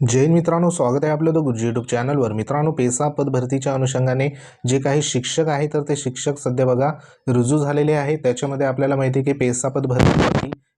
जैन मित्रांनो स्वागत आहे आपलं द गुरुजी युट्यूब चॅनलवर मित्रांनो पेसा पद भरतीच्या अनुषंगाने जे काही शिक्षक आहे तर ते शिक्षक सध्या बघा रुजू झालेले आहे. त्याच्यामध्ये आपल्याला माहिती आहे की पेसा पद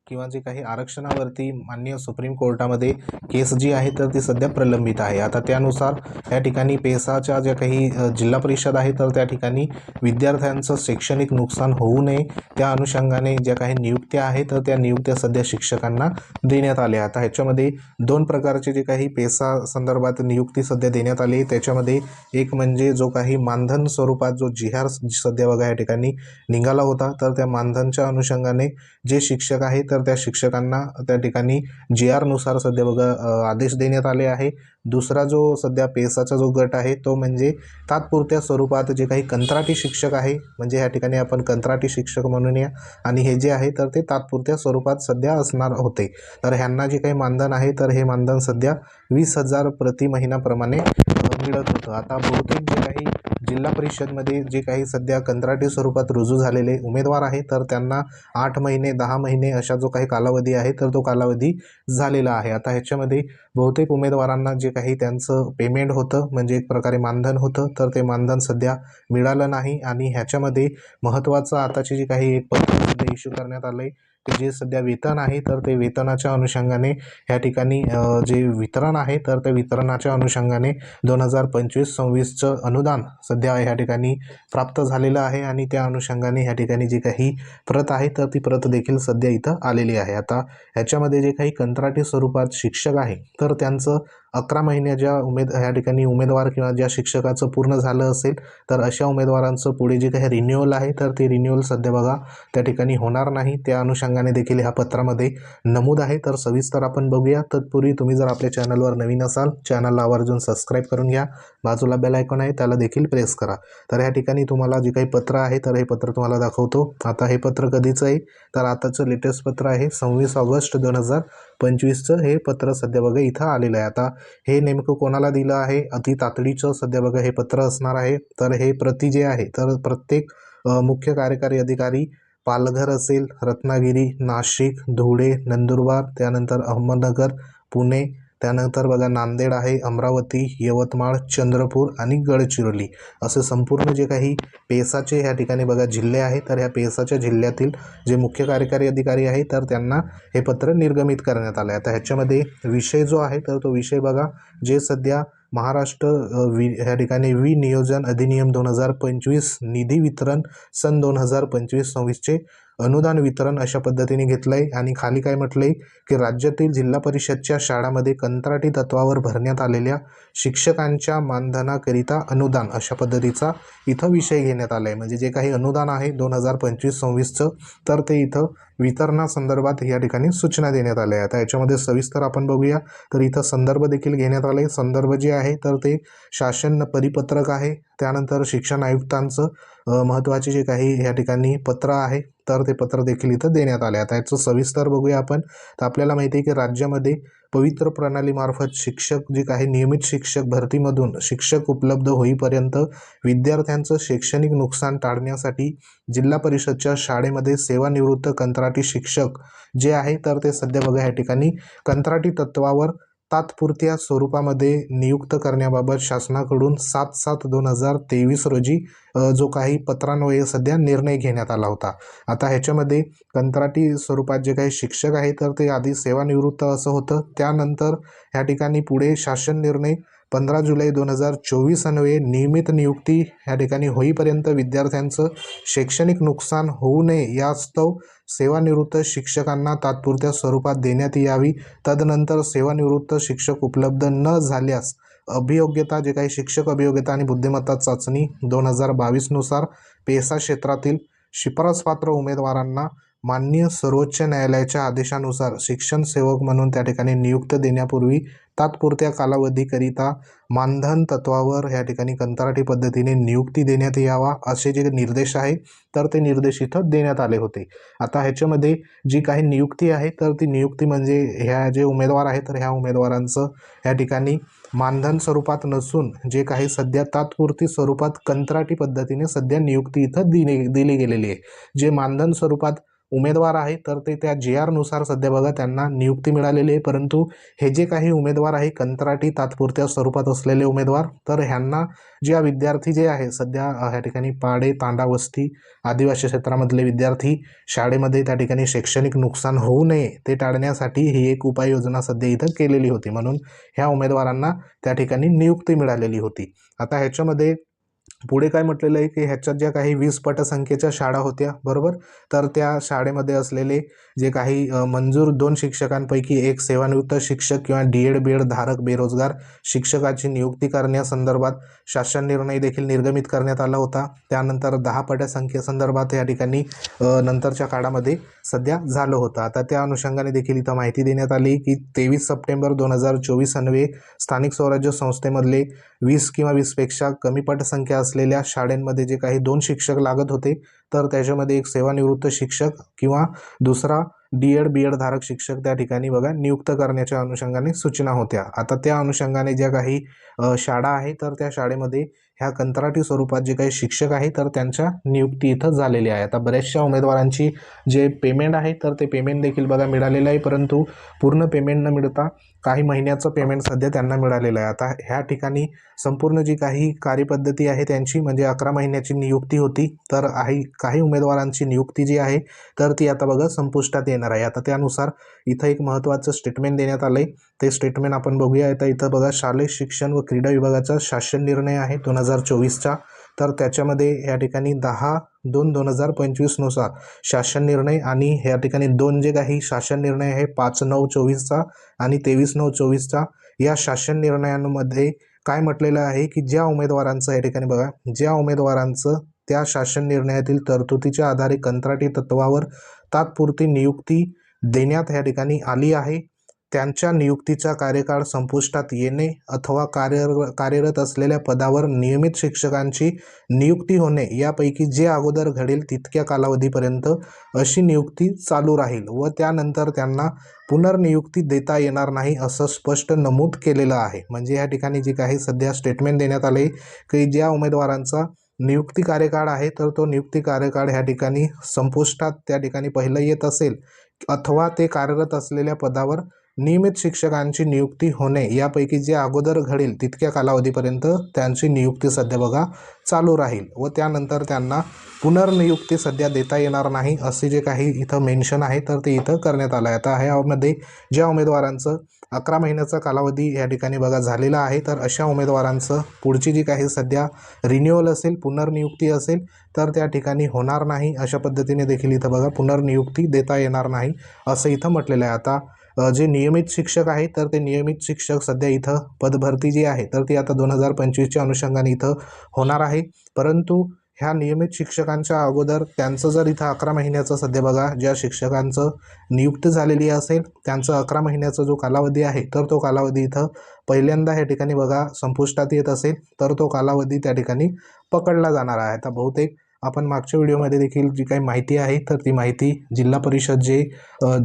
किंवा जे काही आरक्षणावरती माननीय सुप्रीम कोर्टामध्ये केस जी आहे तर ती सध्या प्रलंबित आहे. आता त्यानुसार या ठिकाणी पेसाच्या ज्या काही जिल्हा परिषद आहे तर त्या ठिकाणी विद्यार्थ्यांचं शैक्षणिक नुकसान होऊ नये. त्या अनुषंगाने ज्या काही नियुक्त्या आहेत तर त्या नियुक्त्या सध्या शिक्षकांना देण्यात आल्या आता ह्याच्यामध्ये दोन प्रकारचे जे काही पेसा संदर्भात नियुक्ती सध्या देण्यात आली आहे. त्याच्यामध्ये एक म्हणजे जो काही मानधन स्वरूपात जो जिहार सध्या बघा या ठिकाणी निघाला होता. तर त्या मानधनच्या अनुषंगाने जे शिक्षक आहेत तर त्या शिक्षकांना त्या ठिकाणी जी आरनुसार सध्या बघा आदेश देण्यात आले आहे. दुसरा जो सध्या पेसाचा जो गट आहे तो म्हणजे तात्पुरत्या स्वरूपात जे काही कंत्राटी शिक्षक आहे म्हणजे ह्या ठिकाणी आपण कंत्राटी शिक्षक म्हणूया आणि हे जे आहे तर ते तात्पुरत्या स्वरूपात सध्या असणार होते. तर ह्यांना जे काही मानधन आहे तर हे मानधन सध्या वीस हजार प्रति महिन्याप्रमाणे मिळत होतं. आता बहुतेक जे काही जिल्हा परिषदमध्ये जे काही सध्या कंत्राटी स्वरूपात रुजू झालेले उमेदवार आहे तर त्यांना आठ महिने दहा महिने अशा जो काही कालावधी आहे तर तो कालावधी झालेला आहे. आता ह्याच्यामध्ये बहुतेक उमेदवारांना जे काही त्यांचं पेमेंट होतं म्हणजे एक प्रकारे मानधन होतं तर ते मानधन सध्या मिळालं नाही. आणि ह्याच्यामध्ये महत्त्वाचं आताची जी काही एक पत्र सध्या इश्यू करण्यात आलं आहे जे सध्या वेतन आहे तर ते वेतनाच्या अनुषंगाने ह्या ठिकाणी जे वितरण आहे तर त्या वितरणाच्या अनुषंगाने दोन हजार पंचवीस सव्वीसचं अनुदान सध्या ह्या ठिकाणी प्राप्त झालेलं आहे आणि त्या अनुषंगाने ह्या ठिकाणी जी काही प्रत आहे तर ती प्रत देखील सध्या इथं आलेली आहे. आता ह्याच्यामध्ये जे काही कंत्राटी स्वरूपात शिक्षक आहे तर त्यांचं अकरा महिन्या ज्या उमेद ह्या ठिकाणी उमेदवार किंवा ज्या शिक्षकाचं पूर्ण झालं असेल तर अशा उमेदवारांचं पुढे जे काही रिन्युअल आहे तर ते रिन्युअल सध्या बघा त्या ठिकाणी होणार नाही. त्या अनुषंगाने देखील ह्या पत्रामध्ये नमूद आहे. तर सविस्तर आपण बघूया. तत्पूर्वी तुम्ही जर आपल्या चॅनलवर नवीन असाल चॅनलला आवर्जून सबस्क्राईब करून घ्या. बाजूला बेल आयकॉन आहे त्याला देखील प्रेस करा. तर ह्या ठिकाणी तुम्हाला जे काही पत्र आहे तर हे पत्र तुम्हाला दाखवतो. आता हे पत्र कधीचं आहे? तर आताचं लेटेस्ट पत्र आहे सव्वीस ऑगस्ट दोन हजार पंचवीसचं. हे पत्र सध्या बघा इथं आलेलं आहे. आता हे नेमकं कोणाला दिलं आहे? अति तातडीचं सध्या बघा हे पत्र असणार आहे. तर हे प्रति जे आहे तर प्रत्येक मुख्य कार्यकारी अधिकारी पालघर असेल रत्नागिरी नाशिक धुळे नंदुरबार त्यानंतर अहमदनगर पुणे त्यानंतर बघा नांदेड आहे अमरावती यवतमाळ चंद्रपूर आणि गडचिरोली. असे संपूर्ण जे काही पेसाचे ह्या ठिकाणी बघा जिल्हे आहे तर ह्या पेसाच्या जिल्ह्यातील जे मुख्य कार्यकारी अधिकारी आहे तर त्यांना हे पत्र निर्गमित करण्यात आलं आहे आता ह्याच्यामध्ये विषय जो आहे तर तो विषय बघा जे सध्या महाराष्ट्र वि ह्या ठिकाणी विनियोजन अधिनियम दोन हजार पंचवीस निधी वितरण सन दोन हजार पंचवीस सव्वीसचे अनुदान वितरण अशा पद्धतीने घेतलं आहे आणि खाली काय म्हटलं आहे की राज्यातील जिल्हा परिषदच्या शाळांमध्ये कंत्राटी तत्वावर भरण्यात आलेल्या शिक्षकांच्या मानधनाकरिता अनुदान अशा पद्धतीचा इथं विषय घेण्यात आला आहे म्हणजे जे काही अनुदान आहे दोन हजार पंचवीस सव्वीसचं तर ते इथं वितरणासंदर्भात या ठिकाणी सूचना देण्यात आल्या आहेत. आता याच्यामध्ये सविस्तर आपण बघूया. तर इथं संदर्भ देखील घेण्यात आले. संदर्भ जे आहे तर ते शासन परिपत्रक आहे. त्यानंतर शिक्षण आयुक्तांचं महत्त्वाचे जे काही या ठिकाणी पत्र आहे तर ते पत्र देखील इथं देण्यात आले आता याचं सविस्तर बघूया आपण. तर आपल्याला माहिती आहे की राज्यामध्ये पवित्र प्रणालीमार्फत शिक्षक जे काही नियमित शिक्षक भरतीमधून शिक्षक उपलब्ध होईपर्यंत विद्यार्थ्यांचं शैक्षणिक नुकसान टाळण्यासाठी जिल्हा परिषदच्या शाळेमध्ये सेवानिवृत्त कंत्राटी शिक्षक जे आहे तर ते सध्या बघा या ठिकाणी कंत्राटी तत्वावर तात्पुरत्या स्वरूपामध्ये नियुक्त करण्याबाबत शासनाकडून सात सात दोन हजार तेवीस रोजी जो काही पत्रान्वये सध्या निर्णय घेण्यात आला होता. आता ह्याच्यामध्ये कंत्राटी स्वरूपात जे काही शिक्षक आहे तर ते आधी सेवानिवृत्त असं होतं. त्यानंतर ह्या ठिकाणी पुढे शासन निर्णय पंधरा जुलै दोन हजार चोवीस अन्वये नियमित नियुक्ती ह्या ठिकाणी होईपर्यंत विद्यार्थ्यांचं शैक्षणिक नुकसान होऊ नये यास्तव सेवानिवृत्त शिक्षकांना तात्पुरत्या स्वरूपात देण्यात यावी. तदनंतर सेवानिवृत्त शिक्षक उपलब्ध न झाल्यास अभियोग्यता जे काही शिक्षक अभियोग्यता आणि बुद्धिमत्ता चाचणी दोन हजार बावीसनुसार पेसा क्षेत्रातील शिफारसपात्र उमेदवारांना माननीय सर्वोच्च न्यायालयाच्या आदेशानुसार शिक्षण सेवक म्हणून त्या ठिकाणी नियुक्त देण्यापूर्वी तात्पुरत्या कालावधीकरिता मानधन तत्वावर या ठिकाणी कंत्राटी पद्धतीने नियुक्ती देण्यात यावा असे जे निर्देश आहे तर ते निर्देश इथं देण्यात आले होते. आता ह्याच्यामध्ये जी काही नियुक्ती आहे तर ती नियुक्ती म्हणजे ह्या जे उमेदवार आहे तर ह्या उमेदवारांचं या ठिकाणी मानधन स्वरूपात नसून जे काही सध्या तात्पुरती स्वरूपात कंत्राटी पद्धतीने सध्या नियुक्ती इथं दिली दिली गेलेली आहे. जे मानधन स्वरूपात उमेदवार आहे तर ते त्या जे आरनुसार सध्या बघा त्यांना नियुक्ती मिळालेली आहे. परंतु हे जे काही उमेदवार आहे कंत्राटी तात्पुरत्या स्वरूपात असलेले उमेदवार तर ह्यांना ज्या विद्यार्थी जे आहे सध्या ह्या ठिकाणी पाडे तांडा वस्ती आदिवासी क्षेत्रामधले विद्यार्थी शाळेमध्ये त्या ठिकाणी शैक्षणिक नुकसान होऊ नये ते टाळण्यासाठी ही एक उपाययोजना सध्या इथं केलेली होती. म्हणून ह्या उमेदवारांना त्या ठिकाणी नियुक्ती मिळालेली होती. आता ह्याच्यामध्ये पुढे काय म्हटलेलं आहे की ह्याच्यात ज्या काही वीस पटसंख्येच्या शाळा होत्या बरोबर? तर त्या शाळेमध्ये असलेले जे काही मंजूर दोन शिक्षकांपैकी एक सेवानिवृत्त शिक्षक किंवा डी एड बी एड धारक बेरोजगार शिक्षकाची नियुक्ती करण्यासंदर्भात शासन निर्णय देखील निर्गमित करण्यात आला होता. त्यानंतर दहा पटसंख्येसंदर्भात या ठिकाणी नंतरच्या काळामध्ये सध्या झालं होतं. आता त्या अनुषंगाने देखील इथं माहिती देण्यात आली की तेवीस सप्टेंबर दोन हजार चोवीस अन्वे स्थानिक स्वराज्य संस्थेमधले वीस किंवा वीसपेक्षा कमी पटसंख्या असलेल्या शाळेंमध्ये जे काही दोन शिक्षक लागत होते तर त्याच्यामध्ये एक सेवानिवृत्त शिक्षक किंवा दुसरा डी एड बी एड धारक शिक्षक त्या ठिकाणी बघा नियुक्त करण्याच्या अनुषंगाने सूचना होत्या. आता त्या अनुषंगाने ज्या काही शाळा आहे तर त्या शाळेमध्ये ह्या कंत्राटी स्वरूपात जे काही शिक्षक आहे तर त्यांच्या नियुक्ती इथं झालेली आहे आता बऱ्याचशा उमेदवारांची जे पेमेंट आहे तर ते पेमेंट देखील बघा मिळालेलं आहे परंतु पूर्ण पेमेंट न मिळता काही महिन्याचं पेमेंट सध्या त्यांना मिळालेलं आहे. आता ह्या ठिकाणी संपूर्ण जी काही कार्यपद्धती आहे त्यांची म्हणजे अकरा महिन्याची नियुक्ती होती तर आहे काही उमेदवारांची नियुक्ती जी आहे तर ती आता बघा संपुष्टात येणार आहे. आता त्यानुसार इथं एक महत्त्वाचं स्टेटमेंट देण्यात आलं आहे ते स्टेटमेंट आपण बघूया. आता इथं बघा शालेय शिक्षण व क्रीडा विभागाचा शासन निर्णय आहे दोन हजार चोवीसचा. तर त्याच्यामध्ये या ठिकाणी दहा दोन दोन हजार पंचवीसनुसार शासन निर्णय आणि या ठिकाणी दोन जे काही शासन निर्णय आहे पाच नऊ चोवीसचा आणि तेवीस नऊ चोवीसचा या शासन निर्णयांमध्ये काय म्हटलेलं आहे की ज्या उमेदवारांचं या ठिकाणी बघा ज्या उमेदवारांचं त्या शासन निर्णयातील तरतुदीच्या आधारे कंत्राटी तत्वावर तात्पुरती नियुक्ती देण्यात या ठिकाणी आली आहे. त्यांच्या नियुक्तीचा कार्यकाळ संपुष्टात येणे अथवा कार्य कार्यरत असलेल्या पदावर नियमित शिक्षकांची नियुक्ती होणे यापैकी जे अगोदर घडेल तितक्या कालावधीपर्यंत अशी नियुक्ती चालू राहील व त्यानंतर त्यांना पुनर्नियुक्ती देता येणार नाही असं स्पष्ट नमूद केलेलं आहे. म्हणजे या ठिकाणी जी काही सध्या स्टेटमेंट देण्यात आले की ज्या उमेदवारांचा नियुक्ती कार्यकाळ आहे तर तो नियुक्ती कार्यकाळ ह्या ठिकाणी संपुष्टात त्या ठिकाणी पहिलं येत असेल अथवा ते कार्यरत असलेल्या पदावर नियमित शिक्षकांची नियुक्ती होणे यापैकी जे अगोदर घडेल तितक्या कालावधीपर्यंत त्यांची नियुक्ती सध्या बघा चालू राहील व त्यानंतर त्यांना पुनर्नियुक्ती सध्या देता येणार नाही असे जे काही इथं मेन्शन आहे तर ते इथं करण्यात आलं आहे आता ह्यामध्ये ज्या उमेदवारांचं अकरा महिन्याचा कालावधी या ठिकाणी बघा झालेला आहे तर अशा उमेदवारांचं पुढची जी काही सध्या रिन्युअल असेल पुनर्नियुक्ती असेल तर त्या ठिकाणी होणार नाही. अशा पद्धतीने देखील इथं बघा पुनर्नियुक्ती देता येणार नाही असं इथं म्हटलेलं आहे. आता जे नियमित शिक्षक आहेत तर ते नियमित शिक्षक सध्या इथं पदभरती जी आहे तर ती आता दोन हजार पंचवीसच्या अनुषंगाने इथं होणार आहे. परंतु ह्या नियमित शिक्षकांच्या अगोदर त्यांचं जर इथं अकरा महिन्याचं सध्या बघा ज्या शिक्षकांचं नियुक्त झालेली असेल त्यांचं अकरा महिन्याचा जो कालावधी आहे तर तो कालावधी इथं पहिल्यांदा ह्या ठिकाणी बघा संपुष्टात येत असेल तर तो कालावधी त्या ठिकाणी पकडला जाणार आहे. आता बहुतेक आपण मागच्या व्हिडिओमध्ये देखील जी काही माहिती आहे तर ती माहिती जिल्हा परिषद जे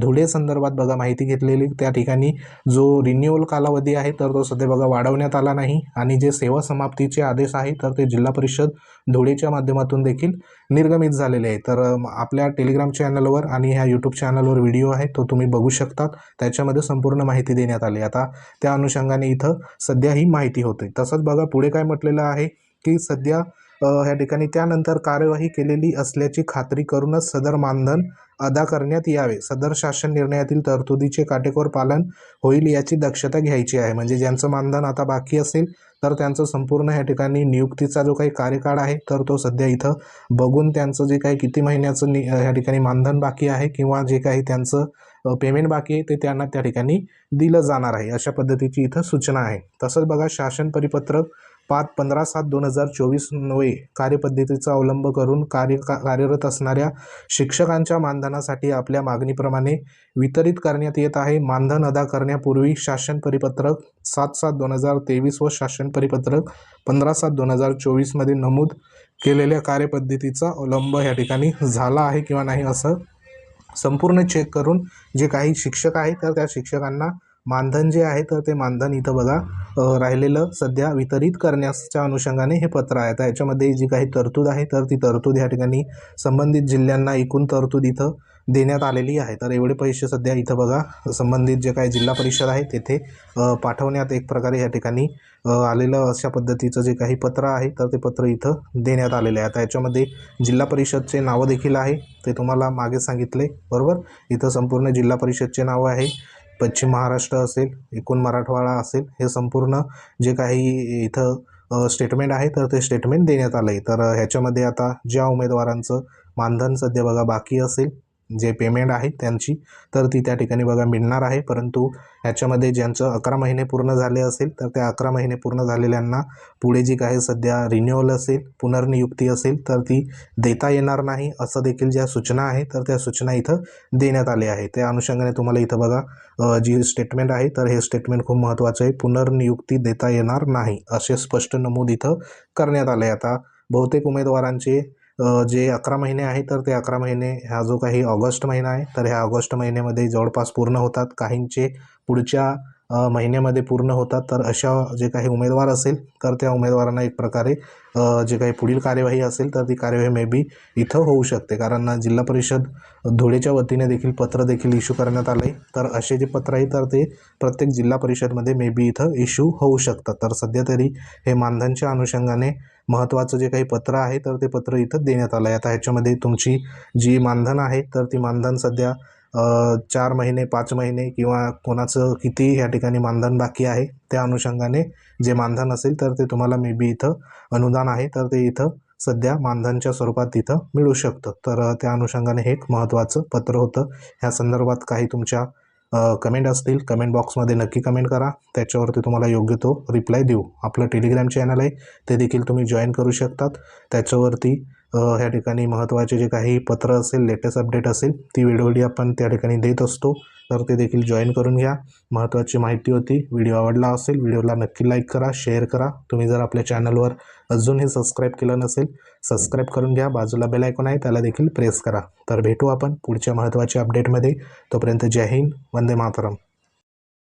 धुळे संदर्भात बघा माहिती घेतलेली त्या ठिकाणी जो रिन्युअल कालावधी आहे तर तो सध्या बघा वाढवण्यात आला नाही. आणि जे सेवा समाप्तीचे आदेश आहे तर ते जिल्हा परिषद धुळेच्या माध्यमातून देखील निर्गमित झालेले आहे. तर आपल्या टेलिग्राम चॅनलवर आणि ह्या यूट्यूब चॅनलवर व्हिडिओ आहे तो तुम्ही बघू शकतात. त्याच्यामध्ये संपूर्ण माहिती देण्यात आली. आता त्या अनुषंगाने इथं सध्या ही माहिती होते. तसंच बघा पुढे काय म्हटलेलं आहे की सध्या या ह्या ठिकाणी त्यानंतर कार्यवाही केलेली असल्याची खात्री करूनच सदर मानधन अदा करण्यात यावे. सदर शासन निर्णयातील तरतुदीचे काटेकोर पालन होईल याची दक्षता घ्यायची आहे. म्हणजे ज्यांचं मानधन आता बाकी असेल तर त्यांचं संपूर्ण ह्या ठिकाणी नियुक्तीचा जो काही कार्यकाळ आहे तर तो सध्या इथं बघून त्यांचं जे काही किती महिन्याचं नि ह्या ठिकाणी मानधन बाकी आहे किंवा जे काही त्यांचं पेमेंट बाकी आहे ते त्यांना त्या ठिकाणी दिलं जाणार आहे. अशा पद्धतीची इथं सूचना आहे. तसंच बघा शासन परिपत्रक पाच पंधरा सात दोन हजार चोवीस नव्हे कार्यपद्धतीचा अवलंब करून कार्य का कार्यरत असणाऱ्या शिक्षकांच्या मानधनासाठी आपल्या मागणीप्रमाणे वितरित करण्यात येत आहे. मानधन अदा करण्यापूर्वी शासन परिपत्रक सात सात दोन हजार तेवीस व शासन परिपत्रक पंधरा सात दोन हजार चोवीसमध्ये नमूद केलेल्या कार्यपद्धतीचा अवलंब या ठिकाणी झाला आहे किंवा नाही असं संपूर्ण चेक करून जे काही शिक्षक आहेत तर त्या शिक्षकांना मानधन जे आहे तर ते मानधन इथं बघा राहिलेलं सध्या वितरित करण्याच्या अनुषंगाने हे पत्र आहे. तर याच्यामध्ये जी काही तरतूद आहे तर ती तरतूद या ठिकाणी संबंधित जिल्ह्यांना एकूण तरतूद इथं देण्यात आलेली आहे. तर एवढे पैसे सध्या इथं बघा संबंधित जे काही जिल्हा परिषद आहे तेथे पाठवण्यात एक प्रकारे या ठिकाणी आलेलं अशा पद्धतीचं जे काही पत्र आहे तर ते पत्र इथं देण्यात आलेलं आहे. आता याच्यामध्ये जिल्हा परिषदचे नावं देखील आहे ते तुम्हाला मागे सांगितले बरोबर? इथं संपूर्ण जिल्हा परिषदचे नावं आहे. पश्चिम महाराष्ट्र असेल एकूण मराठवाडा असेल हे संपूर्ण जे काही इथं स्टेटमेंट आहे तर ते स्टेटमेंट देण्यात आलं आहे तर ह्याच्यामध्ये आता ज्या उमेदवारांचं मानधन सध्या बघा बाकी असेल जे पेमेंट आहे त्यांची तर ती त्या ठिकाणी बघा मिळणार आहे. परंतु ह्याच्यामध्ये ज्यांचं अकरा महिने पूर्ण झाले असेल तर त्या अकरा महिने पूर्ण झालेल्यांना पुढे जी काही सध्या रिन्युअल असेल पुनर्नियुक्ती असेल तर ती देता येणार नाही असं देखील ज्या सूचना आहे तर त्या सूचना इथं देण्यात आल्या आहे त्या अनुषंगाने तुम्हाला इथं बघा जी स्टेटमेंट आहे तर हे स्टेटमेंट खूप महत्त्वाचं आहे. पुनर्नियुक्ती देता येणार नाही असे स्पष्ट नमूद इथं करण्यात आले आता बहुतेक उमेदवारांचे जे अकरा महिने आहे तर ते अकरा महिने हा जो काही ऑगस्ट महिना आहे तर ह्या ऑगस्ट महिन्यामध्ये जवळपास पूर्ण होतात. काहींचे पुढच्या महिन्यामध्ये पूर्ण होतात. तर अशा जे काही उमेदवार असेल तर त्या उमेदवारांना एक प्रकारे जे काही पुढील कार्यवाही असेल तर ती कार्यवाही मे बी इथं होऊ शकते. कारण जिल्हा परिषद धुळेच्या वतीने देखील पत्र देखील इश्यू करण्यात आलं आहे तर असे जे पत्र आहे तर ते प्रत्येक जिल्हा परिषदमध्ये मे बी इथं इश्यू होऊ शकतात. तर सध्या तरी हे मानधनच्या अनुषंगाने महत्त्वाचं जे काही पत्र आहे तर ते पत्र इथं देण्यात आलं आहे आता ह्याच्यामध्ये तुमची जी मानधन आहे तर ती मानधन सध्या चार महिने पाच महिने किंवा कोणाचं किती या ठिकाणी मानधन बाकी आहे त्या अनुषंगाने जे मानधन असेल तर ते तुम्हाला मे बी इथं अनुदान आहे तर ते इथं सध्या मानधनच्या स्वरूपात तिथं मिळू शकतं. तर त्या अनुषंगाने हे एक महत्त्वाचं पत्र होतं. ह्या संदर्भात काही तुमच्या कमेंट असतील कमेंट बॉक्समध्ये नक्की कमेंट करा. त्याच्यावरती तुम्हाला योग्य तो रिप्लाय देऊ. आपलं टेलिग्राम चॅनल आहे ते देखील तुम्ही जॉईन करू शकतात. त्याच्यावरती ह्या ठिकाणी महत्त्वाचे जे काही पत्र असेल लेटेस्ट अपडेट असेल ती व्हिडिओली आपण त्या ठिकाणी देत असतो. तर ते देखील जॉईन करून घ्या. महत्त्वाची माहिती होती. व्हिडिओ आवडला असेल व्हिडिओला नक्की लाईक करा शेअर करा. तुम्ही जर आपल्या चॅनलवर अजूनही सबस्क्राईब केलं नसेल सबस्क्राईब करून घ्या. बाजूला बेल आयकॉन आहे त्याला देखील प्रेस करा. तर भेटू आपण पुढच्या महत्त्वाच्या अपडेटमध्ये तोपर्यंत जय हिंद वंदे मातरम.